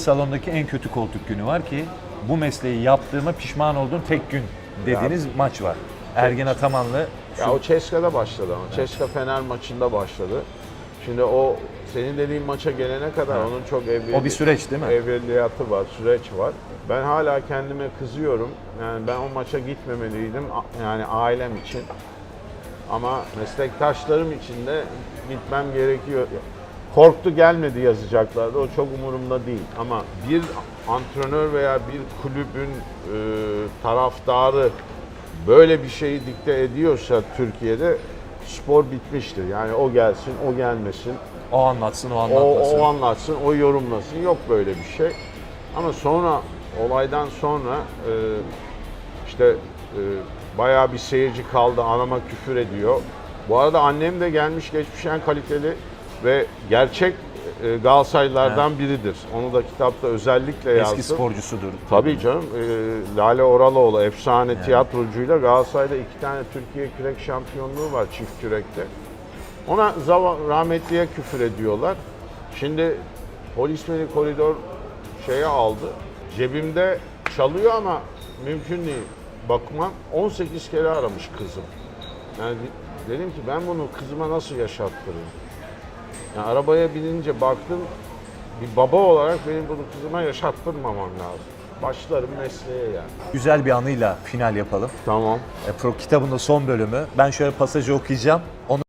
Salondaki en kötü koltuk günü var ki bu mesleği yaptığıma pişman olduğum tek gün dediğiniz maç var. Ergen Atamanlı Ya o Ceska'da başladı ama. Ceska Fener maçında başladı. Şimdi o senin dediğin maça gelene kadar onun çok evvel, O bir süreç değil mi? evveliyatı var, süreç var. Ben hala kendime kızıyorum. Yani ben o maça gitmemeliydim. A- Yani ailem için. Ama meslektaşlarım için de gitmem gerekiyor. Korktu gelmedi yazacaklardı. O çok umurumda değil. Ama bir antrenör veya bir kulübün e, taraftarı böyle bir şeyi dikte ediyorsa Türkiye'de spor bitmiştir. Yani o gelsin, o gelmesin, o anlatsın, o o, anlatmasın. o anlatsın, o yorumlasın. Yok böyle bir şey. Ama sonra olaydan sonra e, işte e, bayağı bir seyirci kaldı. Anama küfür ediyor. Bu arada annem de gelmiş geçmiş en kaliteli ve gerçek e, Galatasaraylılardan biridir. Onu da kitapta özellikle yazdım. Eski sporcusudur. Tabii canım. e, Lale Oraloğlu efsane tiyatrocuyla Galatasaray'da iki tane Türkiye kürek şampiyonluğu var çift kürekte. Ona zava- rahmetliye küfür ediyorlar. Şimdi polis beni koridor şeye aldı. Cebimde çalıyor ama mümkün değil. Bakmam 18 kere aramış kızım. Yani dedim ki ben bunu kızıma nasıl yaşattırırım? Yani arabaya binince baktım bir baba olarak benim bunu kızıma yaşattırmamam lazım. Başlarım mesleğe yani. Güzel bir anıyla final yapalım. Tamam. E, Pro kitabın da son bölümü. Ben şöyle pasajı okuyacağım. Onu